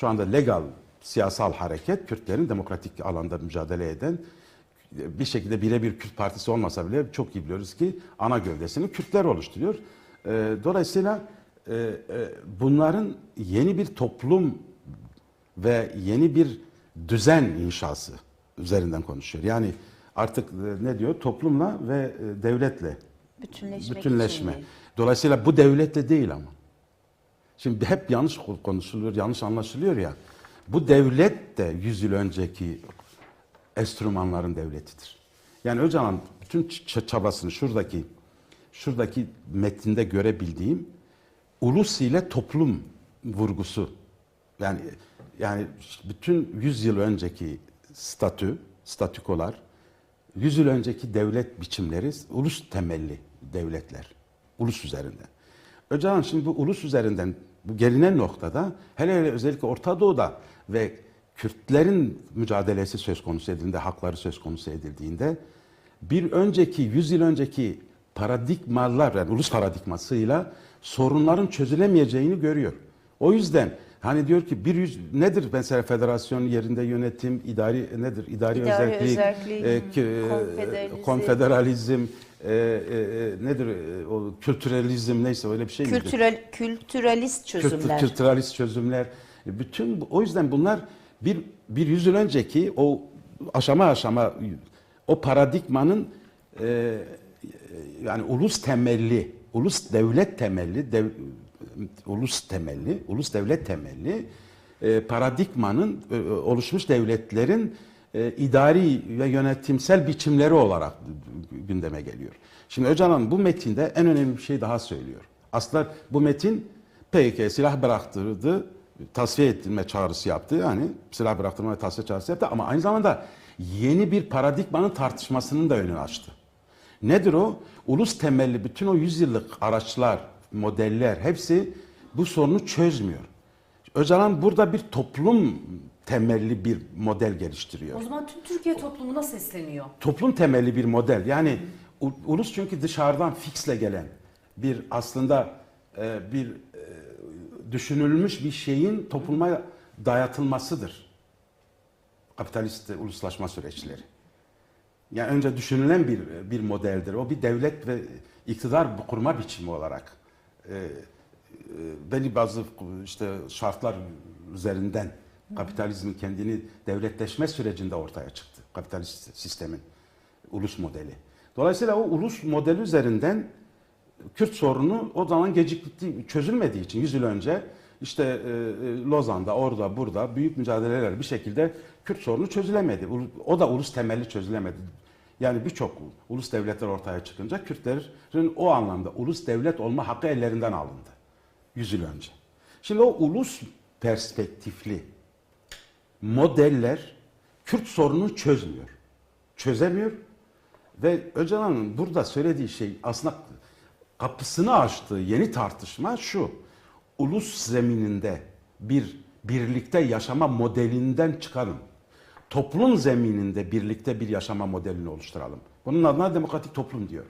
şu anda legal siyasal hareket Kürtlerin demokratik alanda mücadele eden bir şekilde birebir Kürt partisi olmasa bile çok iyi biliyoruz ki ana gövdesini Kürtler oluşturuyor. E, dolayısıyla e, e, bunların yeni bir toplum ve yeni bir düzen inşası üzerinden konuşuyor. Yani artık e, ne diyor? Toplumla ve devletle Bütünleşmek bütünleşme. için. Dolayısıyla bu devletle değil ama. Şimdi hep yanlış konuşuluyor, yanlış anlaşılıyor ya. Bu devlet de 100 yıl önceki enstrümanların devletidir. Yani Öcalan bütün çabasını şuradaki şuradaki metinde görebildiğim ulus ile toplum vurgusu. Yani yani bütün 100 yıl önceki statü, statükolar, 100 yıl önceki devlet biçimleri ulus temelli devletler. Ulus üzerinden. Öcalan şimdi bu ulus üzerinden bu gelinen noktada hele hele özellikle Orta Doğu'da ve Kürtlerin mücadelesi söz konusu edildiğinde, hakları söz konusu edildiğinde bir önceki 100 yıl önceki paradigmalar yani ulus paradigmasıyla sorunların çözülemeyeceğini görüyor. O yüzden hani diyor ki bir yüz nedir mesela federasyon yerinde yönetim, idari nedir? İdari, İdari özellik, özellik, e, konfederalizm. konfederalizm, e, e, e, nedir e, o kültüralizm neyse öyle bir şey miydi? Kültürel, kültüralist çözümler. Kültür, kültüralist çözümler. E, Bütün o yüzden bunlar bir bir yüzyıl önceki o aşama aşama o paradigmanın e, yani ulus temelli, ulus devlet temelli, dev, ulus temelli, ulus devlet temelli e, paradigmanın e, oluşmuş devletlerin e, idari ve yönetimsel biçimleri olarak gündeme geliyor. Şimdi Öcalan bu metinde en önemli bir şey daha söylüyor. Aslında bu metin PKK silah bıraktırdı, tasfiye ettirme çağrısı yaptı. Yani silah bıraktırma ve tasfiye çağrısı yaptı ama aynı zamanda yeni bir paradigmanın tartışmasının da önünü açtı. Nedir o? Ulus temelli bütün o yüzyıllık araçlar, modeller hepsi bu sorunu çözmüyor. Öcalan burada bir toplum temelli bir model geliştiriyor O zaman tüm Türkiye toplumuna sesleniyor. toplum temelli bir model. Yani u- ulus çünkü dışarıdan fixle gelen bir aslında e, bir e, düşünülmüş bir şeyin topluma dayatılmasıdır. Kapitalist uluslaşma süreçleri. Yani önce düşünülen bir bir modeldir. O bir devlet ve iktidar kurma biçimi olarak e, e, belli bazı işte şartlar üzerinden kapitalizmin kendini devletleşme sürecinde ortaya çıktı. Kapitalist sistemin ulus modeli. Dolayısıyla o ulus modeli üzerinden Kürt sorunu o zaman gecikti, çözülmediği için 100 yıl önce işte e, e, Lozan'da, orada, burada büyük mücadeleler bir şekilde Kürt sorunu çözülemedi. O da ulus temelli çözülemedi. Yani birçok ulus devletler ortaya çıkınca Kürtlerin o anlamda ulus devlet olma hakkı ellerinden alındı. 100 yıl önce. Şimdi o ulus perspektifli modeller Kürt sorununu çözmüyor. Çözemiyor ve Öcalan'ın burada söylediği şey aslında kapısını açtığı yeni tartışma şu. Ulus zemininde bir birlikte yaşama modelinden çıkalım. Toplum zemininde birlikte bir yaşama modelini oluşturalım. Bunun adına demokratik toplum diyor.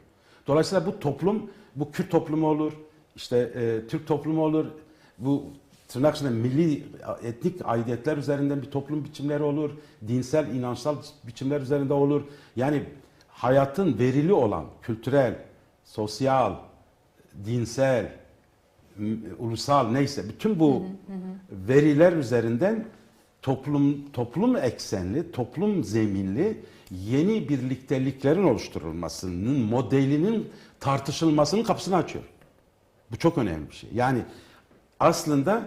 Dolayısıyla bu toplum, bu Kürt toplumu olur, işte e, Türk toplumu olur, bu tırnak içinde milli etnik aidiyetler üzerinden bir toplum biçimleri olur, dinsel, inançsal biçimler üzerinde olur. Yani hayatın verili olan kültürel, sosyal, dinsel, ulusal neyse bütün bu veriler üzerinden toplum toplum eksenli, toplum zeminli yeni birlikteliklerin oluşturulmasının modelinin tartışılmasının kapısını açıyor. Bu çok önemli bir şey. Yani aslında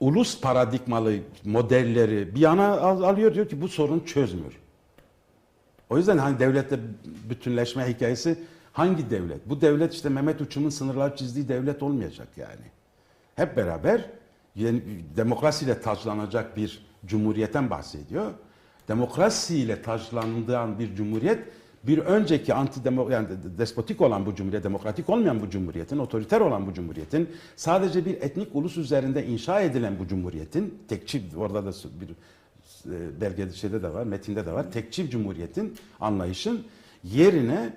ulus paradigmalı modelleri bir yana al- alıyor diyor ki bu sorunu çözmüyor. O yüzden hani devletle bütünleşme hikayesi hangi devlet? Bu devlet işte Mehmet Uçum'un sınırlar çizdiği devlet olmayacak yani. Hep beraber yeni, demokrasiyle taclanacak bir cumhuriyetten bahsediyor. Demokrasiyle taclandığı bir cumhuriyet bir önceki anti yani despotik olan bu cumhuriyet, demokratik olmayan bu cumhuriyetin, otoriter olan bu cumhuriyetin, sadece bir etnik ulus üzerinde inşa edilen bu cumhuriyetin, tekçi orada da bir e, belgede şeyde de var, metinde de var. Tekçi cumhuriyetin anlayışın yerine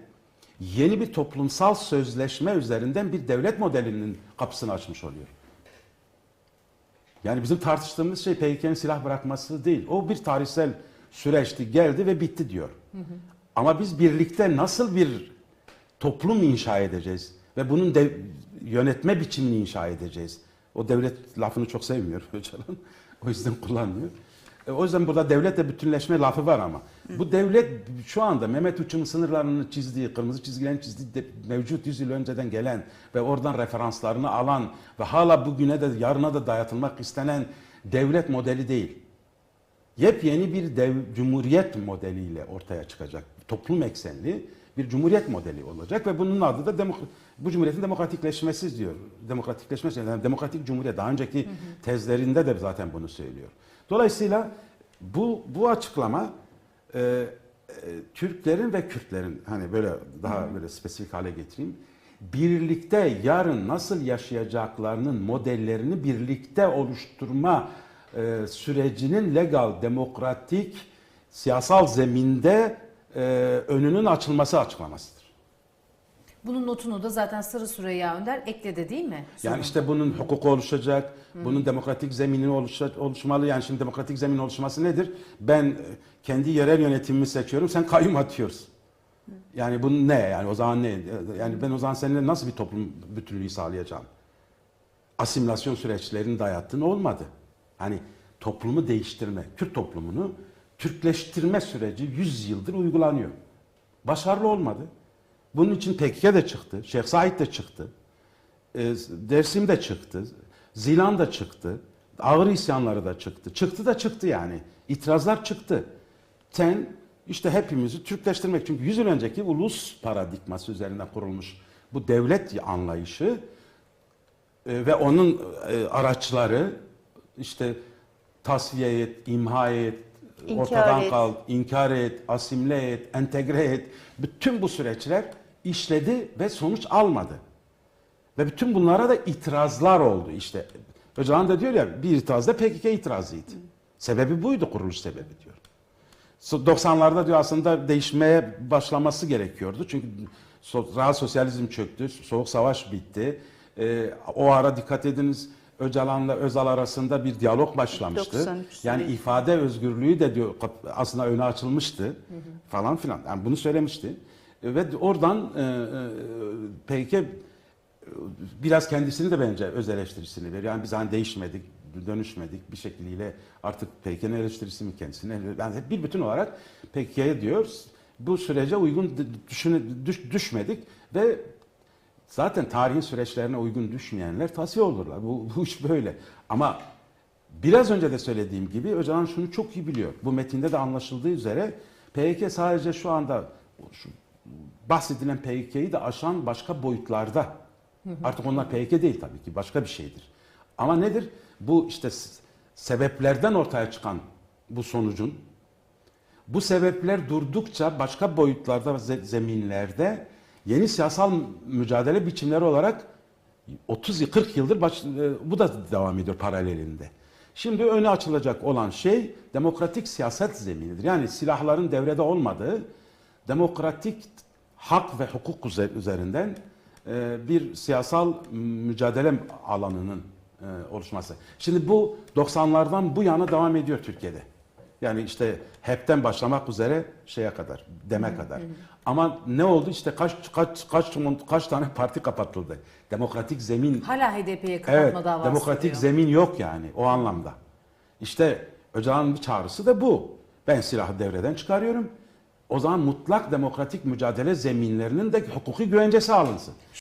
yeni bir toplumsal sözleşme üzerinden bir devlet modelinin kapısını açmış oluyor. Yani bizim tartıştığımız şey PKK'nın silah bırakması değil. O bir tarihsel süreçti, geldi ve bitti diyor. Ama biz birlikte nasıl bir toplum inşa edeceğiz ve bunun dev- yönetme biçimini inşa edeceğiz. O devlet lafını çok sevmiyor Öcalan. O yüzden kullanmıyor. E, O yüzden burada devletle bütünleşme lafı var ama. Bu devlet şu anda Mehmet Uç'un sınırlarını çizdiği, kırmızı çizgilerini çizdiği de, mevcut 100 yıl önceden gelen ve oradan referanslarını alan ve hala bugüne de yarına da dayatılmak istenen devlet modeli değil yepyeni bir dev, cumhuriyet modeliyle ortaya çıkacak. Toplum eksenli bir cumhuriyet modeli olacak ve bunun adı da demok- bu cumhuriyetin demokratikleşmesi diyor. Demokratikleşmesi yani demokratik cumhuriyet. Daha önceki tezlerinde de zaten bunu söylüyor. Dolayısıyla bu bu açıklama e, e, Türklerin ve Kürtlerin hani böyle daha böyle spesifik hale getireyim. Birlikte yarın nasıl yaşayacaklarının modellerini birlikte oluşturma e, sürecinin legal, demokratik, siyasal zeminde e, önünün açılması açıklamasıdır. Bunun notunu da zaten Sarı Süreyya Önder ekledi değil mi? Yani Sonunda. işte bunun hukuku oluşacak, bunun demokratik zemini oluşa- oluşmalı. Yani şimdi demokratik zemin oluşması nedir? Ben kendi yerel yönetimimi seçiyorum, sen kayyum atıyorsun. Yani bu ne? Yani o zaman ne? Yani ben o zaman seninle nasıl bir toplum bütünlüğü sağlayacağım? Asimilasyon süreçlerini dayattın olmadı. Hani toplumu değiştirme, Kürt toplumunu Türkleştirme süreci 100 yıldır uygulanıyor. Başarılı olmadı. Bunun için PKK de çıktı, Şeyh Said de çıktı. E, Dersim de çıktı. Zilan da çıktı. Ağır isyanları da çıktı. Çıktı da çıktı yani. İtirazlar çıktı. Sen işte hepimizi Türkleştirmek. Çünkü 100 yıl önceki ulus paradigması üzerinden kurulmuş bu devlet anlayışı e, ve onun e, araçları işte tasfiye et, imha et, İnkar ortadan et. kal, inkar et, asimile et, entegre et. Bütün bu süreçler işledi ve sonuç almadı. Ve bütün bunlara da itirazlar oldu işte. Öcalan da diyor ya bir itiraz da PKK itirazıydı. Sebebi buydu kuruluş sebebi diyor. So- 90'larda diyor aslında değişmeye başlaması gerekiyordu. Çünkü rahat sosyalizm çöktü, soğuk savaş bitti. Ee, o ara dikkat ediniz Öcalan'la Özal arasında bir diyalog başlamıştı. 93 yani ifade özgürlüğü de diyor aslında öne açılmıştı falan filan. Yani bunu söylemişti. Ve oradan e, e, PKK biraz kendisini de bence öz eleştirisini veriyor. Yani biz hani değişmedik, dönüşmedik bir şekliyle artık PKK'nın eleştirisi mi kendisine? Yani hep bir bütün olarak PKK'ya diyoruz bu sürece uygun düşün, düş- düşmedik ve zaten tarihin süreçlerine uygun düşmeyenler tasfiye olurlar. Bu, bu iş böyle. Ama biraz önce de söylediğim gibi Öcalan şunu çok iyi biliyor. Bu metinde de anlaşıldığı üzere PKK sadece şu anda şu bahsedilen PKK'yı da aşan başka boyutlarda. Artık onlar PKK değil tabii ki başka bir şeydir. Ama nedir? Bu işte sebeplerden ortaya çıkan bu sonucun bu sebepler durdukça başka boyutlarda ve ze- zeminlerde yeni siyasal mücadele biçimleri olarak 30 yıl 40 yıldır baş- e, bu da devam ediyor paralelinde. Şimdi öne açılacak olan şey demokratik siyaset zeminidir. Yani silahların devrede olmadığı demokratik hak ve hukuk üze- üzerinden e, bir siyasal mücadele alanının e, oluşması. Şimdi bu 90'lardan bu yana devam ediyor Türkiye'de. Yani işte HEP'ten başlamak üzere şeye kadar, deme kadar. Ama ne oldu? İşte kaç kaç kaç kaç tane parti kapatıldı. Demokratik zemin Hala HDP'ye kapatma Evet, davası demokratik diyor. zemin yok yani o anlamda. İşte Öcalan'ın bir çağrısı da bu. Ben silahı devreden çıkarıyorum. O zaman mutlak demokratik mücadele zeminlerinin de hukuki güvencesi alınsın.